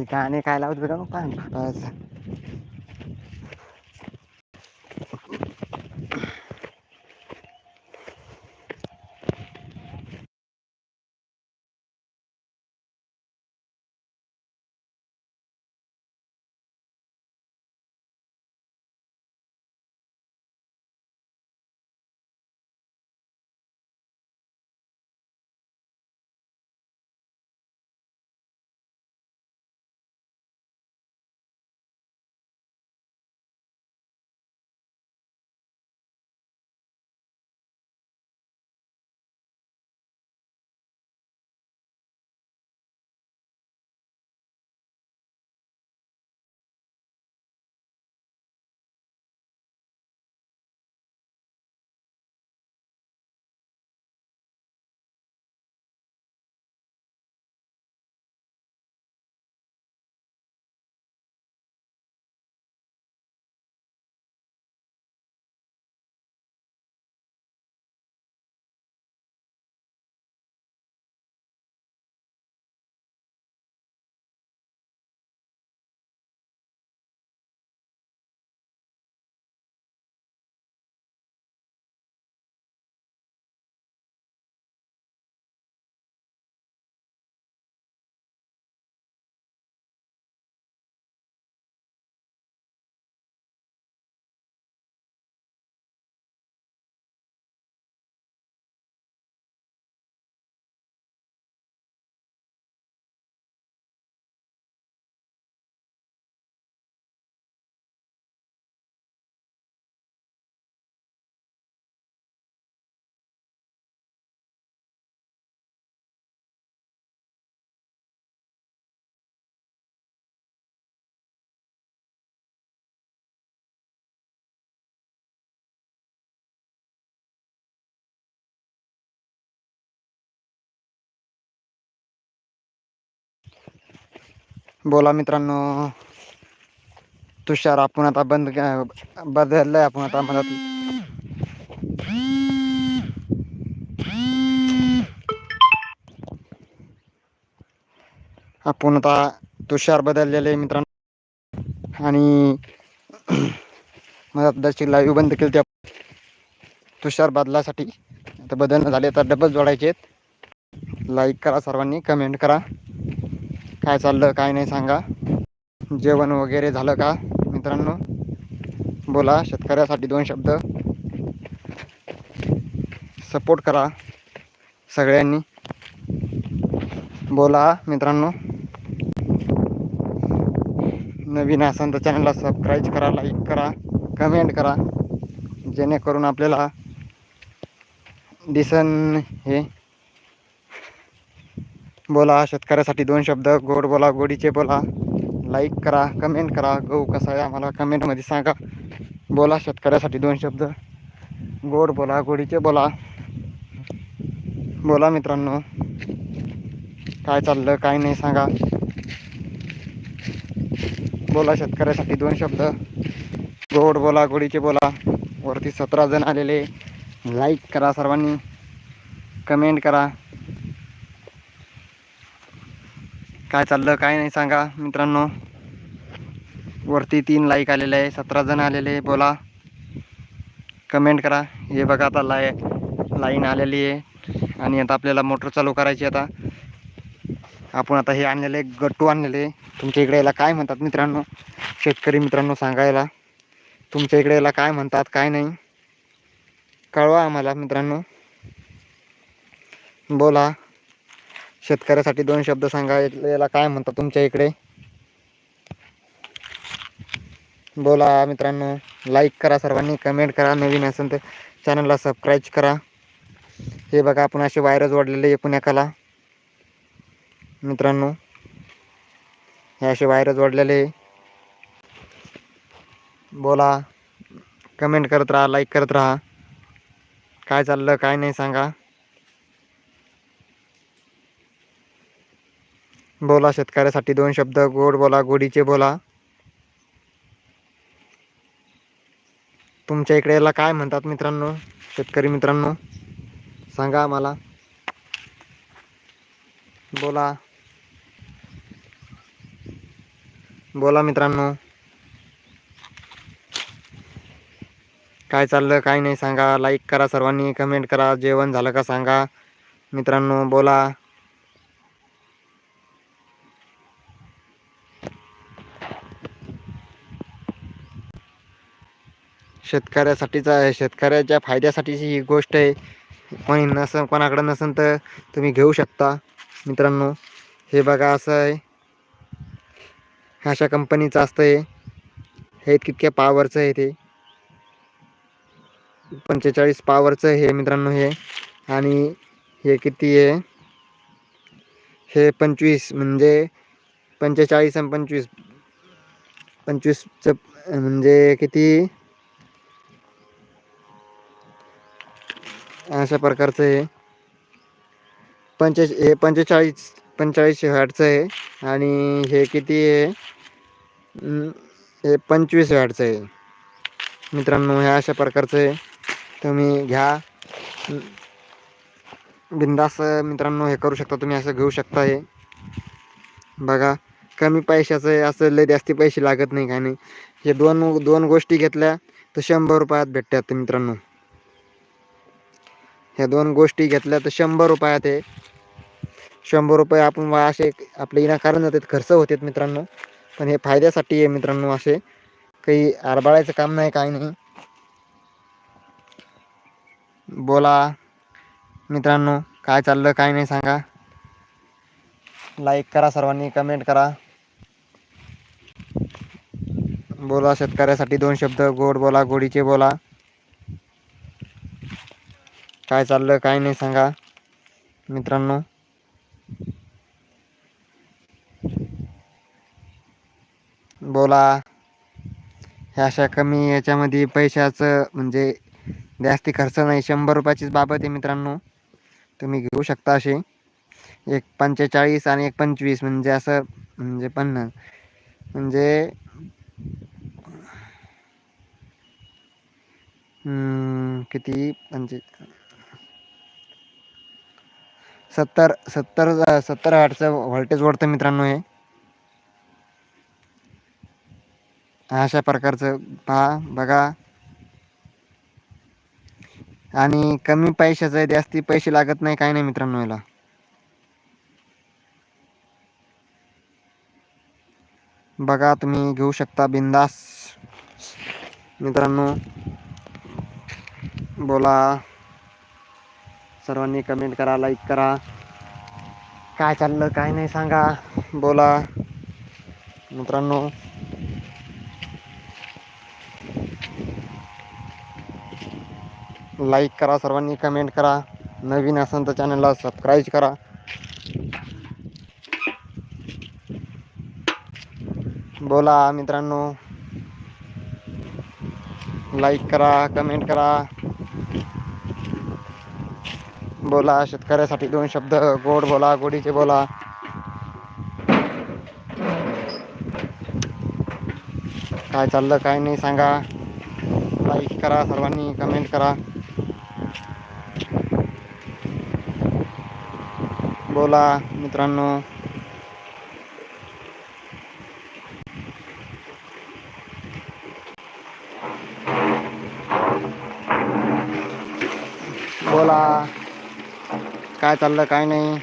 हे गाणे काय लावत बरं पाहायचं बोला मित्रांनो. तुषार आपण आता बंद बदललंय आपण आता म्हणत आपण आता तुषार बदललेले मित्रांनो. आणि मला तशी लाईव्ह बंद केली त्या तुषार बदलासाठी आता बदलणं झाले तर डबल जोडायचे आहेत. लाईक करा सर्वांनी कमेंट करा. काय चाललं काय नाही सांगा. जेवण वगैरे झालं का मित्रांनो? बोला शेतकऱ्यासाठी दोन शब्द. सपोर्ट करा सगळ्यांनी. बोला मित्रांनो. नवीन असाल तर चॅनलला सबस्क्राईब करा लाईक करा कमेंट करा. जेणेकरून आपल्याला दिसन हे. बोला शेतकऱ्यासाठी दोन शब्द गोड बोला गोडीचे बोला. लाईक करा कमेंट करा गहू कसा आहे आम्हाला कमेंटमध्ये सांगा. बोला शेतकऱ्यासाठी दोन शब्द. गोड बोला गोडीचे बोला. बोला मित्रांनो काय चाललं काय नाही सांगा. बोला शेतकऱ्यासाठी दोन शब्द. गोड बोला गोडीचे बोला. वरती सतरा जण आलेले. लाईक करा सर्वांनी. कमेंट करा. काय चाललं काय नाही सांगा मित्रांनो. वरती तीन लाईक आलेले आहे सतरा जण आलेले आहे बोला. कमेंट करा. हे बघा आता लाय लाईन आलेली आहे. आणि आता आपल्याला मोटर चालू करायची आता. आपण आता हे आणलेले गट्टू आणलेले तुमच्या इकडे याला काय म्हणतात मित्रांनो? शेतकरी मित्रांनो सांगायला तुमच्या इकडे याला काय म्हणतात काय नाही. कळवा आम्हाला मित्रांनो. बोला. शेतकऱ्यासाठी दोन शब्द सांगा. याला काय म्हणतात तुमच्या इकडे? बोला मित्रांनो लाईक करा सर्वांनी कमेंट करा. नवीन असेल तर चॅनलला सबस्क्राईब करा. हे बघा आपण असे वायरच वाढलेले आहे पुण्याकाला. मित्रांनो हे असे वायरच वाढलेले बोला कमेंट करत राहा लाईक करत राहा. काय चाललं काय नाही सांगा. बोला शेतकऱ्यासाठी दोन शब्द गोड बोला गोडीचे बोला. तुमच्या इकडे याला काय म्हणतात मित्रांनो शेतकरी मित्रांनो? सांगा आम्हाला. बोला. बोला मित्रांनो. काय चाललं काय नाही सांगा. लाईक करा सर्वांनी कमेंट करा. जेवण झालं का सांगा. मित्रांनो बोला. शेतकऱ्यासाठीच आहे. शेतकऱ्याच्या फायद्यासाठीची ही गोष्ट आहे. कोणी नसन कोणाकडं नसेल तर तुम्ही घेऊ शकता. मित्रांनो हे बघा असं आहे. अशा कंपनीचं असतं हे. हे कितक्या पावरचं आहे ते. पंचेचाळीस पावरचं हे मित्रांनो हे. आणि हे किती आहे? हे पंचवीस म्हणजे पंचेचाळीस आणि पंचवीस. पंचवीसचं म्हणजे किती? अशा प्रकारचं हे पंचे हे पंचेचाळीस पंचेचाळीस वॅटचं आहे. आणि हे किती आहे? हे पंचवीस वॅटचं आहे. मित्रांनो हे अशा प्रकारचं आहे. तुम्ही घ्या. बिंदास मित्रांनो हे करू शकता. तुम्ही असं घेऊ शकता हे. बघा कमी पैशाचं आहे. असं लय जास्ती पैसे लागत नाही. काही नाही हे दोन दोन गोष्टी घेतल्या तर शंभर रुपयात भेटतात मित्रांनो. ह्या दोन गोष्टी घेतल्या तर शंभर रुपयात आहे. शंभर रुपये आपण असे आपले विनाकारण जातात खर्च होतात मित्रांनो. पण हे फायद्यासाठी आहे मित्रांनो असे. काही आरबाळायचं काम नाही काही नाही. बोला. मित्रांनो काय चाललं काय नाही सांगा. लाईक करा सर्वांनी कमेंट करा. बोला शेतकऱ्यासाठी दोन शब्द. गोड बोला गोडीचे बोला. काय चाललं काय नाही सांगा. मित्रांनो. बोला. ह्या अशा कमी याच्यामध्ये पैशाचं म्हणजे जास्ती खर्च नाही. शंभर रुपयाचीच बाबत आहे मित्रांनो. तुम्ही घेऊ शकता असे. एक पंचेचाळीस आणि एक पंचवीस म्हणजे असं म्हणजे पन्नास. म्हणजे किती? पंचे सत्तर सत्तर सत्तर आठचं व्होल्टेज वाढतं मित्रांनो हे. अशा प्रकारचं पहा बघा. आणि कमी पैशाचं आहे जास्ती पैसे लागत नाही काही नाही मित्रांनो याला. बघा तुम्ही घेऊ शकता बिंदास. मित्रांनो बोला. सर्वांनी कमेंट करा लाईक करा. काय चाललं, काय नाही सांगा. बोला. मित्रांनो. लाईक करा, सर्वांनी कमेंट करा. नवीन असेल तर चॅनलला सबस्क्राईब करा. बोला, मित्रांनो. लाईक करा कमेंट करा. बोला शेतकऱ्यासाठी दोन शब्द गोड बोला गोडीचे बोला. काय चाललं काय नाही सांगा. लाईक करा सर्वांनी कमेंट करा. बोला मित्रांनो. बोला. काय चाललं काय नाही.